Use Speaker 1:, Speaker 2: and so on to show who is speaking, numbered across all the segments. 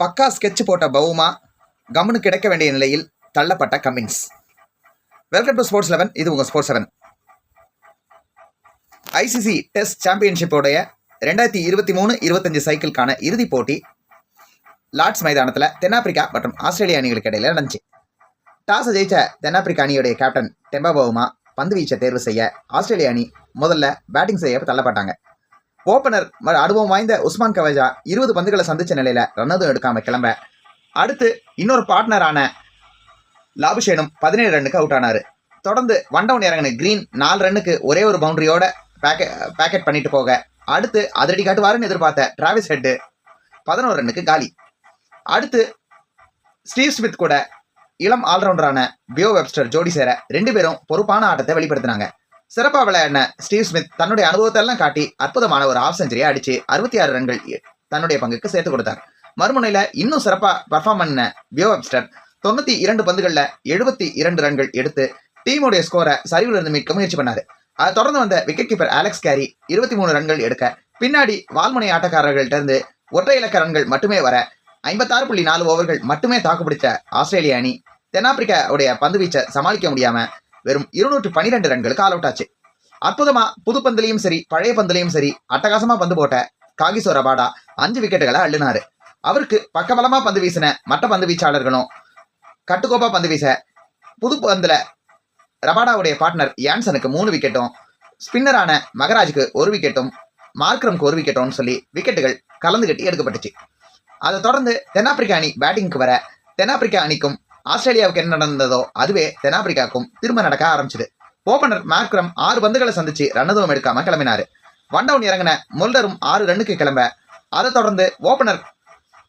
Speaker 1: பக்கா ஸ்கெட்ச் போட்ட பவுமா கவனு கிடைக்க வேண்டிய நிலையில் தள்ளப்பட்ட Cummins welcome to Sports Eleven இது உங்கள் ஸ்போர்ட்ஸ் லெவன் ஐசிசி டெஸ்ட் சாம்பியன்ஷிப்போடைய ரெண்டாயிரத்தி இருபத்தி மூணு இருபத்தஞ்சு சைக்கிளுக்கான இறுதிப் போட்டி லார்ட்ஸ் மைதானத்தில் தென்னாப்பிரிக்கா மற்றும் ஆஸ்திரேலியா அணிகளுக்கு இடையில் நடந்துச்சு டாஸை ஜெயித்த தென்னாப்பிரிக்கா அணியுடைய கேப்டன் டெம்பா பவுமா பந்து வீச்சை தேர்வு செய்ய ஆஸ்திரேலிய அணி முதல்ல பேட்டிங் செய்ய தள்ளப்பட்டாங்க ஓப்பனர் அனுபவம் வாய்ந்த உஸ்மான் கவேஜா இருபது பந்துகளை சந்திச்ச நிலையில் ரன்னதும் எடுக்காமல் கிளம்ப அடுத்து இன்னொரு பார்ட்னரான லாபுஷேனும் பதினேழு ரன்னுக்கு அவுட் ஆனார் தொடர்ந்து ஒன் டவுன் இறங்கின கிரீன் நாலு ரன்னுக்கு ஒரே ஒரு பவுண்டரியோட பேக்கெட் பேக்கெட் பண்ணிட்டு போக அடுத்து அதிரடி காட்டுவாருன்னு எதிர்பார்த்த டிராவிஸ் ஹெட்டு பதினோரு ரன்னுக்கு காலி அடுத்து ஸ்டீவ் ஸ்மித் கூட இளம் ஆல்ரவுண்டரான பியோ வெப்ஸ்டர் ஜோடி சேர ரெண்டு பேரும் பொறுப்பான ஆட்டத்தை வெளிப்படுத்தினாங்க சிறப்பா விளையாடின ஸ்டீவ் ஸ்மித் தன்னுடைய அனுபவத்தை எல்லாம் காட்டி அற்புதமான ஒரு ஆஃப் செஞ்சுரியை அடிச்சு அறுபத்தி ஆறு ரன்கள் தன்னுடைய பங்குக்கு சேர்த்து கொடுத்தார் மறுமுனையில இன்னும் சிறப்பா பர்ஃபார்ம் பண்ண வியோ வெப்ஸ்டர் தொண்ணூத்தி இரண்டு பந்துகள்ல எழுபத்தி இரண்டு ரன்கள் எடுத்து டீமுடைய ஸ்கோரை சரிவில் இருந்து மீட்க முயற்சி பண்ணாரு அதை தொடர்ந்து வந்த விக்கெட் கீப்பர் அலெக்ஸ் கேரி இருபத்தி மூணு ரன்கள் எடுக்க பின்னாடி வால்முனை ஆட்டக்காரர்கள்ட்ட இருந்து ஒற்றை இலக்க ரன்கள் மட்டுமே வர ஐம்பத்தாறு புள்ளி நாலு ஓவர்கள் மட்டுமே தாக்குப்பிடித்த ஆஸ்திரேலிய அணி தென்னாப்பிரிக்காவுடைய பந்து வீச்சை சமாளிக்க முடியாமல் வெறும் இருநூற்று பனிரெண்டு ரன்களுக்கு ஆல் அவுட் ஆச்சு அற்புதமா புது பந்திலையும் சரி பழைய பந்திலையும் சரி அட்டகாசமா பந்து போட்ட காகிசோ ரபாடா அஞ்சு விக்கெட்டுகளை அள்ளினாரு அவருக்கு பக்கபலமா பந்து வீசின மற்ற பந்து வீச்சாளர்களும் கட்டுக்கோப்பா பந்து வீச புது பந்துல ரபாடாவுடைய பார்ட்னர் யான்சனுக்கு மூணு விக்கெட்டும் ஸ்பின்னரான மகராஜுக்கு ஒரு விக்கெட்டும் மார்க்ரம்க்கு ஒரு விக்கெட்டும்னு சொல்லி விக்கெட்டுகள் கலந்து கட்டி எடுக்கப்பட்டுச்சு அதை தொடர்ந்து தென்னாப்பிரிக்கா அணி பேட்டிங்க்கு வர தென்னாப்பிரிக்கா அணிக்கும் ஆஸ்திரேலியாவுக்கு என்ன நடந்ததோ அதுவே தென்னாப்பிரிக்காக்கும் திரும்ப நடக்க ஆரம்பிச்சது ஓபனர் மேக்ரம் ஆறு பந்துகளை சந்திச்சு ரன்னதுவும் எடுக்காம கிளம்பினாரு ஒன் டவுன் இறங்கின முல்டரும் ஆறு ரன்னுக்கு கிளம்ப அதை தொடர்ந்து ஓபனர்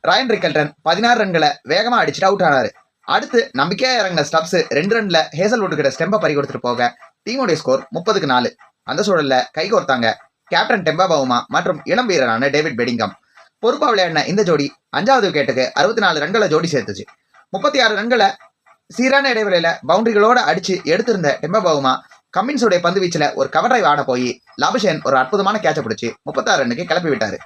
Speaker 1: ராயன் ரிக்கல்டன் பதினாறு ரன்களை வேகமாக அடிச்சுட்டு அவுட் ஆனார் அடுத்து நம்பிக்கையா இறங்கின ஸ்டப்ஸ் ரெண்டு ரன்ல ஹேசல்வுட் கிட்ட ஸ்டெம்பை பறி கொடுத்துட்டு போக டீமுடைய ஸ்கோர் முப்பதுக்கு நாலு அந்த சூழல்ல கைகோர்த்தாங்க கேப்டன் டெம்பா பவுமா மற்றும் இளம் வீரரான டேவிட் பெடிங்கம் பொறுப்பா விளையாடின இந்த ஜோடி அஞ்சாவது விக்கெட்டுக்கு அறுபத்தி நாலு ரன்களை ஜோடி சேர்த்துச்சு முப்பத்தி ஆறு ரன்களை சீரான இடைவெளியில பவுண்டரிகளோட அடிச்சு எடுத்திருந்த டெம்பபவுமா கம்மின்ஸுடைய பந்து வீச்சில் ஒரு கவர் டிரைவ் ஆட போய் லாபஷேன் ஒரு அற்புதமான கேட்சை பிடிச்சி முப்பத்தாறு ரன்னுக்கு கிளப்பி விட்டார்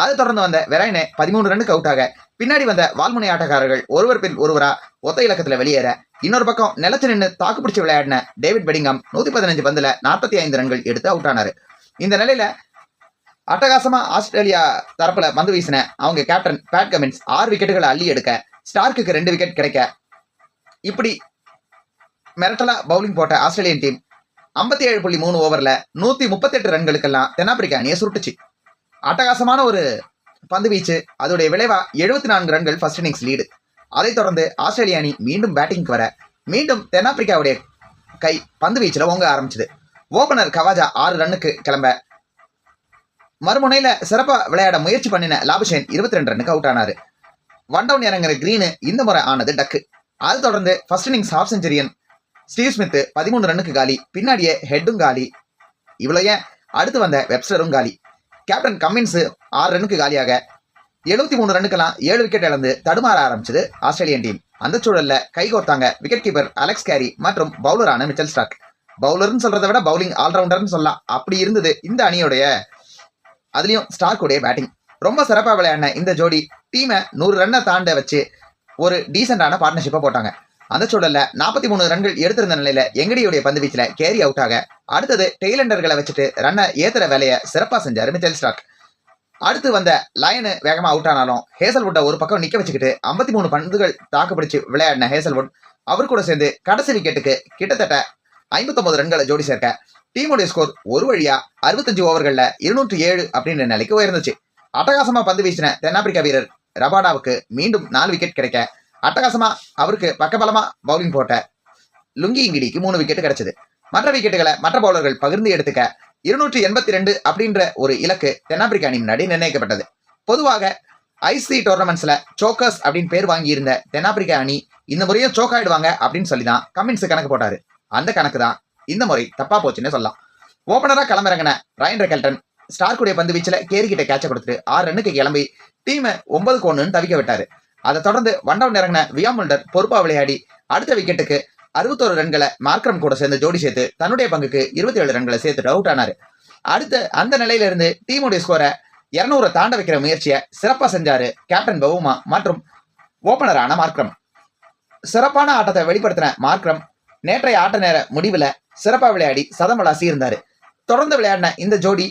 Speaker 1: அதை தொடர்ந்து வந்த வெரைனே பதிமூணு ரன்னுக்கு அவுட்டாக பின்னாடி வந்த வால்முனை ஆட்டக்காரர்கள் ஒருவர் பின் ஒருவரா ஒத்த இலக்கத்தில் வெளியேற இன்னொரு பக்கம் நிலச்சு நின்று தாக்குப்பிடிச்சு விளையாடின டேவிட் பெடிங்கம் நூற்றி பதினஞ்சு பந்தில் நாற்பத்தி ஐந்து ரன்கள் எடுத்து அவுட் ஆனார் இந்த நிலையில் அட்டகாசமாக ஆஸ்திரேலியா தரப்பில் பந்து வீசின அவங்க கேப்டன் பேட் கமின்ஸ் ஆறு விக்கெட்டுகளை அள்ளி எடுக்க ஸ்டார்க்குக்கு ரெண்டு விக்கெட் கிடைக்க இப்படி மிரட்டலா பவுலிங் போட்ட ஆஸ்திரேலியன் டீம் ஐம்பத்தி ஏழு புள்ளி மூணு ஓவரில் நூற்றி முப்பத்தெட்டு ரன்களுக்கெல்லாம் தென்னாப்பிரிக்கா அணியை சுருட்டுச்சு அட்டகாசமான ஒரு பந்து வீச்சு அதோடைய விளைவாக எழுபத்தி நான்கு ரன்கள் ஃபர்ஸ்ட் இன்னிங்ஸ் லீடு அதைத் தொடர்ந்து ஆஸ்திரேலிய அணி மீண்டும் பேட்டிங்க்கு வர மீண்டும் தென்னாப்பிரிக்காவுடைய கை பந்து வீச்சில் ஓங்க ஆரம்பிச்சது ஓபனர் கவாஜா ஆறு ரன்னுக்கு கிளம்ப மறுமுனையில் சிறப்பாக விளையாட முயற்சி பண்ணின லாபஷேன் இருபத்தி ரெண்டு ரன்னுக்கு அவுட் ஆனார் ஒன் டவுன் இறங்குற கிரீனு இந்த முறை ஆனது டக்கு அது தொடர்ந்து first innings half centurion Steve Smith பதிமூணு ரன்னுக்கு காலி பின்னாடியே ஹெட்டும் காலி இவ்வளோ ஏன் அடுத்து வந்த வெப்ஸ்டரும் காலி கேப்டன் கம்மின்ஸு ஆறு ரன்னுக்கு காலியாக எழுபத்தி மூணு ரன்னுக்கெல்லாம் ஏழு விக்கெட் இழந்து தடுமாற ஆரம்பிச்சது ஆஸ்திரேலியன் டீம் அந்த சூழலில் கைகோர்த்தாங்க விக்கெட் கீப்பர் அலெக்ஸ் கேரி மற்றும் பவுலரான மிச்சல் ஸ்டாக் பவுலர்னு சொல்றதை விட பவுலிங் ஆல்ரவுண்டர்னு சொல்லலாம் அப்படி இருந்தது இந்த அணியோடைய அதுலேயும் ஸ்டார்க்குடைய பேட்டிங் ரொம்ப சிறப்பாக விளையாடின இந்த ஜோடி டீமை நூறு ரன்னை தாண்ட வச்சு ஒரு டீசெண்டான பார்ட்னர்ஷிப்பை போட்டாங்க அந்த சூழலில் நாற்பத்தி மூணு ரன்கள் எடுத்திருந்த நிலையில் எங்கடியுடைய பந்து வீச்சில் கேரி அவுட் ஆக அடுத்தது டெய்லண்டர்களை வச்சுட்டு ரன்னை ஏத்துற வேலையை சிறப்பாக செஞ்சார் மிச்சல் ஸ்டாக் அடுத்து வந்த லயனு வேகமாக அவுட் ஆனாலும் ஹேசல்வுட்டை ஒரு பக்கம் நிற்க வச்சுக்கிட்டு ஐம்பத்தி மூணு பந்துகள் தாக்குப்பிடிச்சு விளையாடின ஹேசல்வுட் அவர் கூட சேர்ந்து கடைசி விக்கெட்டுக்கு கிட்டத்தட்ட ஐம்பத்தொம்பது ரன்களை ஜோடி சேர்க்க டீமுடைய ஸ்கோர் ஒரு வழியாக அறுபத்தஞ்சு ஓவர்களில் இருநூற்றி ஏழு அப்படின்ற நிலைக்கு உயர்ந்துச்சு அட்டகாசமா பந்து வீசின தென்னாப்பிரிக்கா வீரர் ரபாடாவுக்கு மீண்டும் நாலு விக்கெட் கிடைக்க அட்டகாசமா அவருக்கு பக்கபலமா பவுலிங் போட்ட லுங்கி இங்கிடிக்கு மூணு விக்கெட் கிடைச்சது மற்ற விக்கெட்டுகளை மற்ற பவுலர்கள் பகிர்ந்து எடுத்துக்க இருநூற்றி எண்பத்தி ரெண்டு அப்படின்ற ஒரு இலக்கு தென்னாப்பிரிக்கா அணி முன்னாடி நிர்ணயிக்கப்பட்டது பொதுவாக ஐசி டோர்னமெண்ட்ஸில் சோக்கர்ஸ் அப்படின்னு பேர் வாங்கியிருந்த தென்னாப்பிரிக்கா அணி இந்த முறையும் சோக் ஆயிடுவாங்க அப்படின்னு சொல்லி தான் கமின்ஸ் கணக்கு போட்டாரு அந்த கணக்கு தான் இந்த முறை தப்பா போச்சுன்னு சொல்லலாம் ஓப்பனராக களமிறங்கின ரயன் ரெக்கல்டன் ஸ்டார்க்குடைய பந்து வீச்சில் கேரி கிட்ட கேட்ச கொடுத்துட்டு ஆறு ரன்னுக்கு கிளம்பி டீமை ஒன்பதுக்கு ஒன்றுன்னு தவிக்க விட்டாரு அதை தொடர்ந்து ஒன் டவுன் இறங்கின வியாமுல்டர் பொறுப்பா விளையாடி அடுத்த விக்கெட்டுக்கு அறுபத்தோரு ரன்களை மார்க்ரம் கூட சேர்ந்து ஜோடி சேர்த்து தன்னுடைய பங்குக்கு இருபத்தி ஏழு ரன்களை சேர்த்துட்டு அவுட் ஆனாரு அடுத்த அந்த நிலையிலிருந்து டீமுடைய ஸ்கோரை இரநூறை தாண்ட வைக்கிற முயற்சியை சிறப்பாக செஞ்சாரு கேப்டன் பவுமா மற்றும் ஓப்பனரான மார்க்ரம் சிறப்பான ஆட்டத்தை வெளிப்படுத்தின மார்க்ரம் நேற்றைய ஆட்ட நேர முடிவில் சிறப்பாக விளையாடி சதமலாசி இருந்தார் தொடர்ந்து விளையாடின இந்த ஜோடி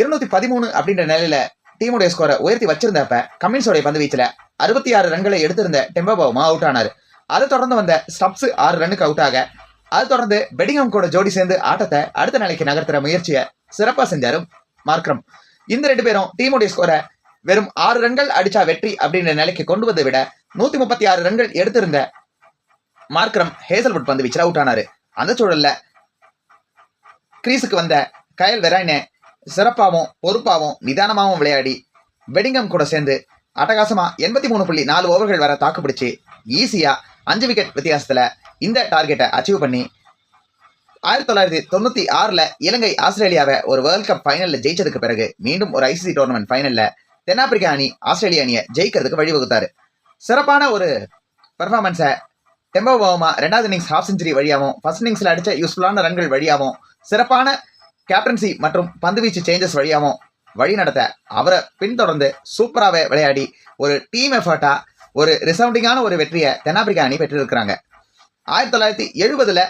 Speaker 1: இருநூத்தி பதிமூணு அப்படின்ற நிலையில டீமுடைய ஸ்கோரை உயர்த்தி வச்சிருந்தப்ப கமின்ஸோடைய பந்து வீச்சில் அறுபத்தி ஆறு ரன்களை எடுத்திருந்த டெம்பாபாவும் அவுட் ஆனார் அதை தொடர்ந்து வந்த ஸ்டப்ஸ் ஆறு ரன்னுக்கு அவுட் ஆக அது தொடர்ந்து பெடிங்ஹாம் கூட ஜோடி சேர்ந்து ஆட்டத்தை அடுத்த நிலைக்கு நகர்த்துற முயற்சியை சிறப்பாக செஞ்சாரும் மார்க்ரம் இந்த ரெண்டு பேரும் டீமுடைய ஸ்கோரை வெறும் ஆறு ரன்கள் அடிச்சா வெற்றி அப்படின்ற நிலைக்கு கொண்டு வந்த விட நூத்தி முப்பத்தி ஆறு ரன்கள் எடுத்திருந்த மார்க்ரம் ஹேசல்வுட் பந்து வீச்சில் அவுட் ஆனாரு அந்த சூழல்ல கிரீஸுக்கு வந்த கயல் வெராயினை சிறப்பாகவும் பொறுப்பாகவும் நிதானமாகவும் விளையாடி வெடிங்கம் கூட சேர்ந்து அட்டகாசமாக எண்பத்தி மூணு புள்ளி நாலு ஓவர்கள் வர தாக்குப்பிடிச்சு ஈஸியாக அஞ்சு விக்கெட் வித்தியாசத்தில் இந்த டார்கெட்டை அச்சீவ் பண்ணி ஆயிரத்தி தொள்ளாயிரத்தி தொண்ணூற்றி ஆறில் இலங்கை ஆஸ்திரேலியாவை ஒரு வேர்ல்ட் கப் ஃபைனலில் ஜெயிச்சதுக்கு பிறகு மீண்டும் ஒரு ஐசிசி டோர்னமெண்ட் ஃபைனலில் தென்னாப்பிரிக்கா அணி ஆஸ்திரேலிய அணியை ஜெயிக்கிறதுக்கு வழிவகுத்தார் சிறப்பான ஒரு பெர்ஃபார்மன்ஸை டெம்போ ரெண்டாவது இன்னிங்ஸ் ஹாஃப் செஞ்சுரி வழியாகவும் ஃபர்ஸ்ட் இன்னிங்ஸில் அடித்த யூஸ்ஃபுல்லான ரன்கள் வழியாகவும் சிறப்பான கேப்டன்சி மற்றும் பந்துவீச்சு சேஞ்சஸ் வழியாகவும் வழி நடத்த அவரை பின்தொடர்ந்து சூப்பராகவே விளையாடி ஒரு டீம் எஃபர்ட்டாக ஒரு ரிசவுண்டிங்கான ஒரு வெற்றியை தென்னாப்பிரிக்கா அணி பெற்றிருக்கிறாங்க ஆயிரத்தி தொள்ளாயிரத்தி எழுபதில்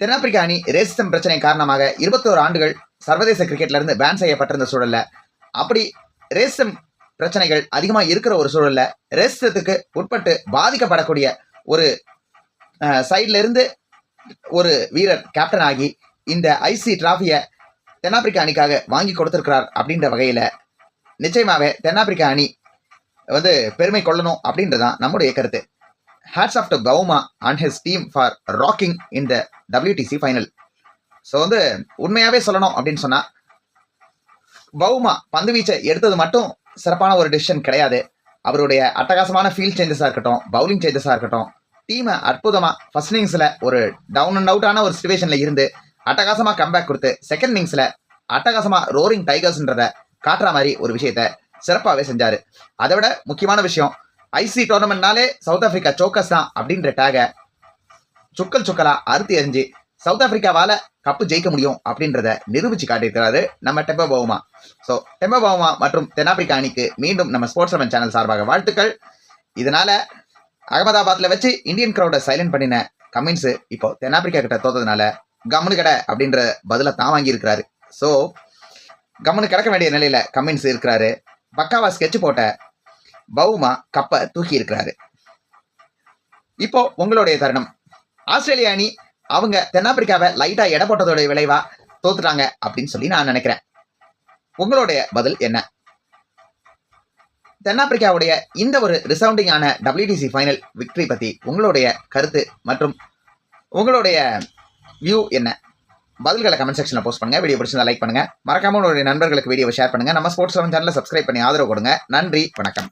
Speaker 1: தென்னாப்பிரிக்கா அணி ரேசிசம் பிரச்சனை காரணமாக இருபத்தோரு ஆண்டுகள் சர்வதேச கிரிக்கெட்லேருந்து பேன் செய்யப்பட்டிருந்த சூழலில் அப்படி ரேசிசம் பிரச்சனைகள் அதிகமாக இருக்கிற ஒரு சூழலில் ரேசிசத்துக்கு உட்பட்டு பாதிக்கப்படக்கூடிய ஒரு சைட்லேருந்து ஒரு வீரர் கேப்டன் ஆகி இந்த ஐசி டிராஃபியை தென்னாப்பிரிக்கா அணிக்காக வாங்கி கொடுத்துருக்கிறார் அப்படின்ற வகையில் நிச்சயமாகவே தென்னாப்பிரிக்கா அணி வந்து பெருமை கொள்ளணும் அப்படின்றதான் நம்முடைய கருத்து hats off to Bavuma and his team for rocking the WTC final so வந்து உண்மையாகவே சொல்லணும் அப்படின்னு சொன்னால் பவுமா பந்து வீச்சை எடுத்தது மட்டும் சிறப்பான ஒரு டிசிஷன் கிடையாது அவருடைய அட்டகாசமான ஃபீல்ட் சேஞ்சஸாக இருக்கட்டும் பவுலிங் சேஞ்சஸாக இருக்கட்டும் டீமை அற்புதமாக ஃபர்ஸ்ட் இன்னிங்ஸில் ஒரு டவுன் அண்ட் அவுட்டான ஒரு சுச்சுவேஷனில் இருந்து அட்டகாசமாக கம்பேக் கொடுத்து செகண்ட் இன்னிங்ஸ்ல அட்டகாசமாக ரோரிங் டைகர்ஸ்ன்றதை காட்டுற மாதிரி ஒரு விஷயத்த சிறப்பாகவே செஞ்சார் அதை விட முக்கியமான விஷயம் ஐசி டோர்னமெண்ட்னாலே சவுத் ஆஃப்ரிக்கா சோக்கஸ் தான் அப்படின்ற டேக சுக்கல் சுக்கலாக அறுத்து அறிஞ்சு சவுத் ஆஃப்ரிக்காவால் கப்பு ஜெயிக்க முடியும் அப்படின்றத நிரூபிச்சு காட்டியிருக்கிறாரு நம்ம Temba Bavuma so Temba Bavuma மற்றும் தென்னாப்பிரிக்கா அணிக்கு மீண்டும் நம்ம ஸ்போர்ட்ஸ் செவன் சேனல் சார்பாக வாழ்த்துக்கள் இதனால அகமதாபாத்தில் வச்சு இந்தியன் க்ரௌடை சைலண்ட் பண்ணின கமின்ஸு இப்போ தென்னாப்பிரிக்கா கிட்ட தோத்ததுனால கம்முனு கடை அப்படின்ற பதிலை தான் வாங்கியிருக்கிறாரு ஸோ கம்முனு கிடக்க வேண்டிய நிலையில் கம்மின்ஸ் இருக்கிறாரு பக்காவா ஸ்கெட்ச் போட்ட பவுமா கப்பை தூக்கி இருக்கிறாரு இப்போ உங்களுடைய தருணம் ஆஸ்திரேலிய அணி அவங்க தென்னாப்பிரிக்காவை லைட்டாக எடை போட்டதோடைய விளைவா தோத்துட்டாங்க அப்படின்னு சொல்லி நான் நினைக்கிறேன் உங்களுடைய பதில் என்ன தென்னாப்பிரிக்காவுடைய இந்த ஒரு ரிசவுண்டிங்கான டபிள்யூடிசி ஃபைனல் விக்டரி பற்றி உங்களுடைய கருத்து மற்றும் உங்களுடைய வியூ என்ன பதில்களை கமெண்ட் செக்ஷனில் போஸ்ட் பண்ணுங்கள் வீடியோ பிடிச்சிருந்தா லைக் பண்ணுங்கள் மறக்காமல் உங்களுடைய நண்பர்களுக்கு வீடியோவை ஷேர் பண்ணுங்கள் நம்ம ஸ்போர்ட்ஸ் சேனலில் சப்ஸ்கிரைப் பண்ணி ஆதரவு கொடுங்க நன்றி வணக்கம்